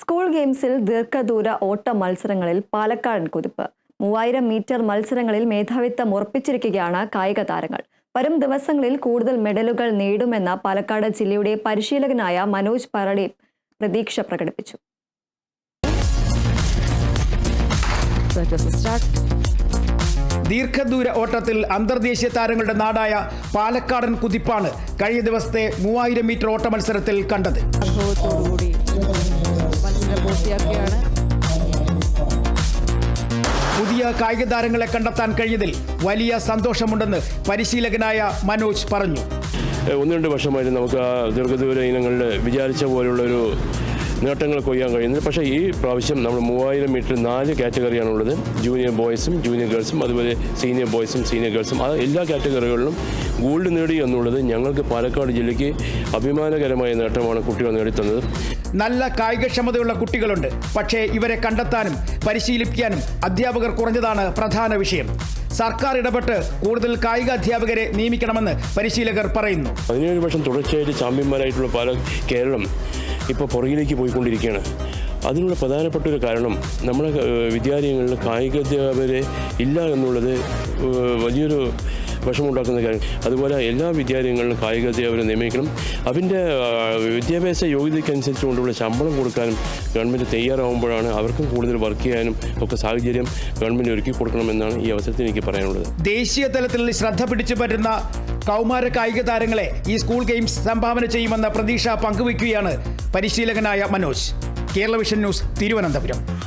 School ഗെയിംസിൽ ദീർഘദൂര ഓട്ട മത്സരങ്ങളിൽ പാലക്കാടൻ കുതിപ്പ്. മൂവായിരം മീറ്റർ മത്സരങ്ങളിൽ മേധാവിത്വം ഉറപ്പിച്ചിരിക്കുകയാണ് കായിക താരങ്ങൾ. വരും ദിവസങ്ങളിൽ കൂടുതൽ മെഡലുകൾ നേടുമെന്ന പാലക്കാട് ജില്ലയുടെ പരിശീലകനായ മനോജ് പറളി പ്രതീക്ഷ പ്രകടിപ്പിച്ചു. ദീർഘദൂര ഓട്ടത്തിൽ അന്തർദേശീയ താരങ്ങളുടെ നാടായ പാലക്കാടൻ കുതിപ്പാണ് കഴിഞ്ഞ ദിവസത്തെ മൂവായിരം മീറ്റർ ഓട്ട മത്സരത്തിൽ കണ്ടത്. മത്സരം പൂർത്തിയാക്കുകയാണ് പുതിയ കായിക താരങ്ങളെ കണ്ടെത്താൻ കഴിഞ്ഞതിൽ വലിയ സന്തോഷമുണ്ടെന്ന് പരിശീലകനായ മനോജ് പറഞ്ഞു. ഒന്ന് രണ്ട് വർഷമായിട്ട് നമുക്ക് ആ ദീർഘദൂര ഇനങ്ങളിൽ വിചാരിച്ച പോലുള്ള ഒരു നേട്ടങ്ങൾ കൊയ്യാൻ കഴിയുന്നത്. പക്ഷേ ഈ പ്രാവശ്യം നമ്മൾ മൂവായിരം മീറ്റർ നാല് കാറ്റഗറിയാണുള്ളത് ജൂനിയർ ബോയ്സും ജൂനിയർ ഗേൾസും അതുപോലെ സീനിയർ ബോയ്സും സീനിയർ ഗേൾസും. അത് എല്ലാ കാറ്റഗറികളിലും ഗോൾഡ് നേടി എന്നുള്ളത് ഞങ്ങൾക്ക് പാലക്കാട് ജില്ലയ്ക്ക് അഭിമാനകരമായ നേട്ടമാണ് കുട്ടികൾ നേടിത്തന്നത്. നല്ല കായികക്ഷമതയുള്ള കുട്ടികളുണ്ട്. പക്ഷേ ഇവരെ കണ്ടെത്താനും പരിശീലിപ്പിക്കാനും അധ്യാപകർ കുറഞ്ഞതാണ് പ്രധാന വിഷയം. സർക്കാർ ഇടപെട്ട് കൂടുതൽ കായിക അധ്യാപകരെ നിയമിക്കണമെന്ന് പരിശീലകർ പറയുന്നു. പതിനേഴ് വർഷം തുടർച്ചയായിട്ട് ചാമ്പ്യന്മാരായിട്ടുള്ള പല കേരളം ഇപ്പോൾ പുറകിലേക്ക് പോയിക്കൊണ്ടിരിക്കുകയാണ്. അതിനുള്ള പ്രധാനപ്പെട്ട ഒരു കാരണം നമ്മുടെ വിദ്യാലയങ്ങളിൽ കായികാധ്യാപകരെ ഇല്ല എന്നുള്ളത് വലിയൊരു വിഷമുണ്ടാക്കുന്ന കാര്യം. അതുപോലെ എല്ലാ വിദ്യാലയങ്ങളിലും കായികാധ്യാപകരെ നിയമിക്കണം. അതിന്റെ വിദ്യാഭ്യാസ യോഗ്യതയ്ക്കനുസരിച്ചുകൊണ്ടുള്ള ശമ്പളം കൊടുക്കാനും ഗവൺമെന്റ് തയ്യാറാവുമ്പോഴാണ് അവർക്കും കൂടുതൽ വർക്ക് ചെയ്യാനും ഒക്കെ സാഹചര്യം ഗവൺമെന്റ് ഒരുക്കി കൊടുക്കണമെന്നാണ് ഈ അവസരത്തിൽ എനിക്ക് പറയാനുള്ളത്. ദേശീയ തലത്തിൽ ശ്രദ്ധ പിടിച്ചു പറ്റുന്ന കൗമാര കായിക താരങ്ങളെ ഈ സ്കൂൾ ഗെയിംസ് സംഭാവന ചെയ്യുമെന്ന പ്രതീക്ഷ പങ്കുവയ്ക്കുകയാണ് പരിശീലകനായ Manoj. Kerala vision news Thiruvananthapuram.